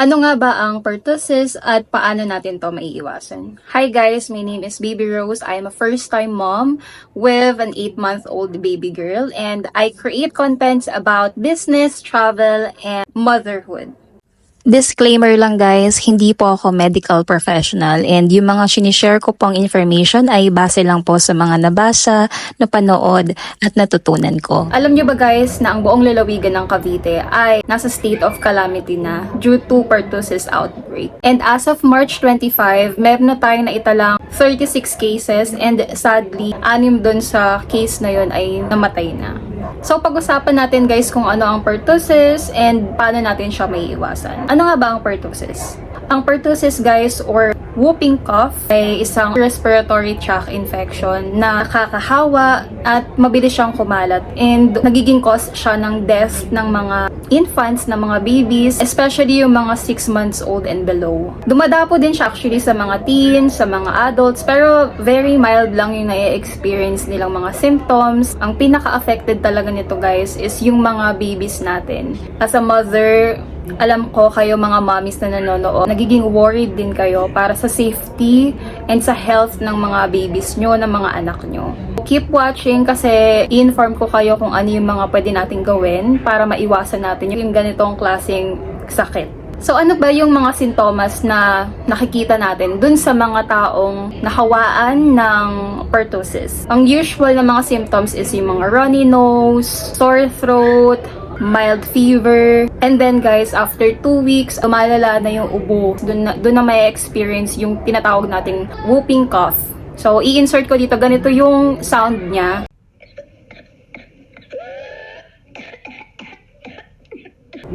Ano nga ba ang pertussis at paano natin to maiiwasan? Hi guys, my name is Baby Rose. I am a first-time mom with an 8-month-old baby girl and I create contents about business, travel, and motherhood. Disclaimer lang guys, hindi po ako medical professional and yung mga sinishare ko pong information ay base lang po sa mga nabasa, napanood at natutunan ko. Alam nyo ba guys na ang buong lalawigan ng Cavite ay nasa state of calamity na due to pertussis outbreak. And as of March 25, meron na tayong naitalang 36 cases and sadly, anim dun sa case na yun ay namatay na. So, pag-usapan natin guys kung ano ang pertussis and paano natin siya may iwasan. Ano nga ba ang pertussis? Ang pertussis guys or whooping cough ay isang respiratory tract infection na nakakahawa at mabilis siyang kumalat and nagiging cause siya ng death ng mga infants, ng mga babies, especially yung mga 6 months old and below. Dumadapo din siya actually sa mga teens, sa mga adults, pero very mild lang yung na-experience nilang mga symptoms. Ang pinaka-affected talaga nito guys is yung mga babies natin. As a mother, alam ko kayo mga mommies na nanonood, nagiging worried din kayo para sa safety and sa health ng mga babies nyo, ng mga anak nyo. Keep watching kasi i-inform ko kayo kung ano yung mga pwede nating gawin para maiwasan natin yung ganitong klaseng sakit. So ano ba yung mga sintomas na nakikita natin dun sa mga taong nahawaan ng pertussis? Ang usual na mga symptoms is yung mga runny nose, sore throat, mild fever. And then guys, after 2 weeks, umalala na yung ubo. Doon na, doon na may experience yung tinatawag nating whooping cough. So, i-insert ko dito, ganito yung sound niya.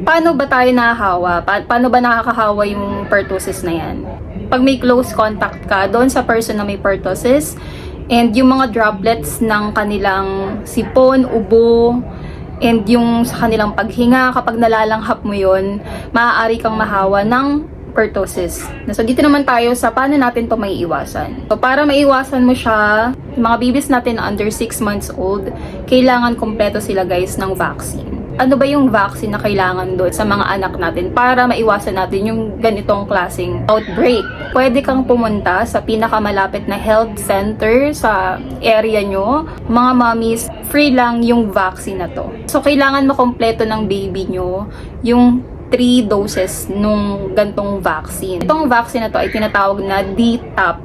Paano ba tayo nahahawa? Pa- paano ba nakakahawa yung pertussis na yan? Pag may close contact ka doon sa person na may pertussis, and yung mga droplets ng kanilang sipon, ubo, and yung sa kanilang paghinga, kapag nalalanghap mo yon maaari kang mahawa ng pertussis. So, dito naman tayo sa paano natin to may iwasan. So, para maiwasan mo siya, mga babies natin na under 6 months old, kailangan kompleto sila guys ng vaccine. Ano ba yung vaccine na kailangan doon sa mga anak natin para maiwasan natin yung ganitong klaseng outbreak? Pwede kang pumunta sa pinakamalapit na health center sa area nyo. Mga mommies, free lang yung vaccine na to. So, kailangan makompleto ng baby nyo yung 3 doses nung gantong vaccine. Itong vaccine na to ay tinatawag na DTaP.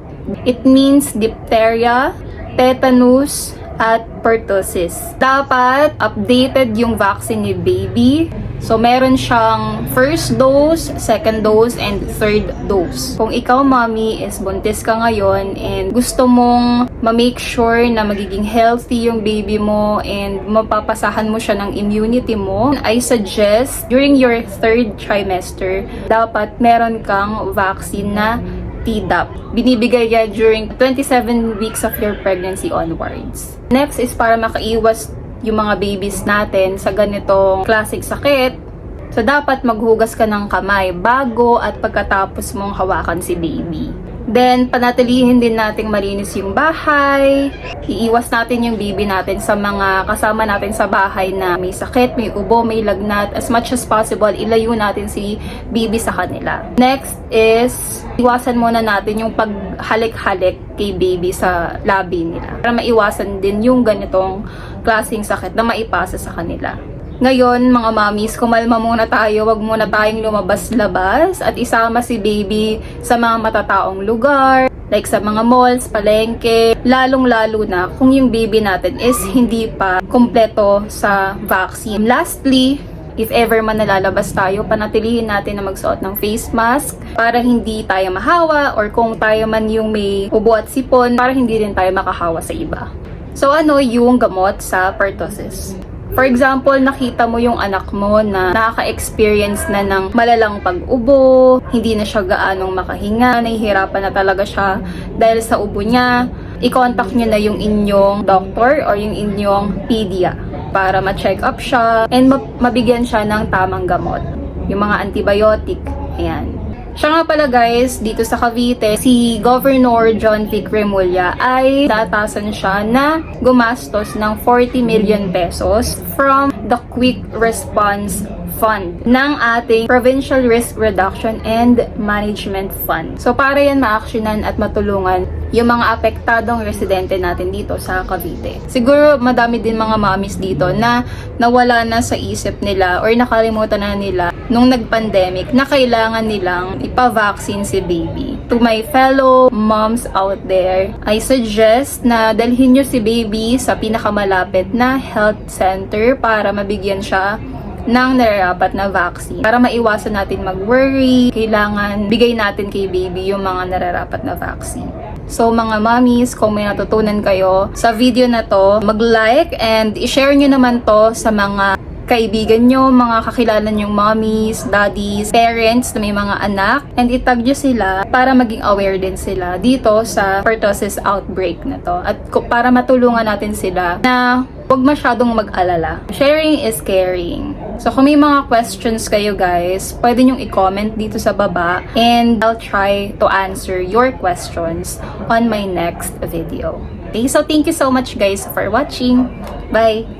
It means diphtheria, tetanus, at pertussis. Dapat updated yung vaccine ni baby. So, meron siyang first dose, second dose, and third dose. Kung ikaw, mommy, is buntis ka ngayon and gusto mong ma-make sure na magiging healthy yung baby mo and mapapasahan mo siya ng immunity mo, I suggest during your third trimester, dapat meron kang vaccine na TDAP. Binibigay yan during 27 weeks of your pregnancy onwards. Next is para makaiwas yung mga babies natin sa ganitong klaseng sakit. So, dapat maghugas ka ng kamay bago at pagkatapos mong hawakan si baby. Then, panatilihin din nating malinis yung bahay. Iiwas natin yung baby natin sa mga kasama natin sa bahay na may sakit, may ubo, may lagnat. As much as possible, ilayo natin si baby sa kanila. Next is, iwasan muna natin yung paghalik-halik kay baby sa labi nila. Para maiwasan din yung ganitong klaseng sakit na maipasa sa kanila. Ngayon, mga mamis, kumalma muna tayo, wag muna tayong lumabas-labas at isama si baby sa mga matataong lugar, like sa mga malls, palengke, lalong-lalo na kung yung baby natin is hindi pa kompleto sa vaccine. Lastly, if ever man nalalabas tayo, panatilihin natin na magsuot ng face mask para hindi tayo mahawa or kung tayo man yung may ubo at sipon para hindi rin tayo makahawa sa iba. So ano yung gamot sa pertussis? For example, nakita mo yung anak mo na nakaka-experience na ng malalang pag-ubo, hindi na siya gaanong makahinga, nahihirapan na talaga siya dahil sa ubo niya, i-contact niyo na yung inyong doctor or yung inyong pedia para ma-check up siya and ma- mabigyan siya ng tamang gamot. Yung mga antibiotic, ayan. Siya nga pala guys, dito sa Cavite, si Governor John Vic Remulla ay tatasan siya na gumastos ng 40 million pesos from the Quick Response Fund ng ating Provincial Risk Reduction and Management Fund. So para yan ma-actionan at matulungan yung mga apektadong residente natin dito sa Cavite. Siguro madami din mga mommies dito na nawala na sa isip nila or nakalimutan na nila nung nag-pandemic na kailangan nilang ipa-vaccine si baby. To my fellow moms out there, I suggest na dalhin nyo si baby sa pinakamalapit na health center para mabigyan siya ng nararapat na vaccine. Para maiwasan natin mag-worry, kailangan bigay natin kay baby yung mga nararapat na vaccine. So mga mommies, kung may natutunan kayo sa video na to, mag-like and i-share nyo naman to sa mga kaibigan nyo, mga kakilala nyong mommies, daddies, parents na may mga anak, and itag nyo sila para maging aware din sila dito sa pertussis outbreak na to. At para matulungan natin sila na huwag masyadong mag-alala. Sharing is caring. So kung may mga questions kayo guys, pwede nyong i-comment dito sa baba and I'll try to answer your questions on my next video. Okay, so thank you so much guys for watching. Bye!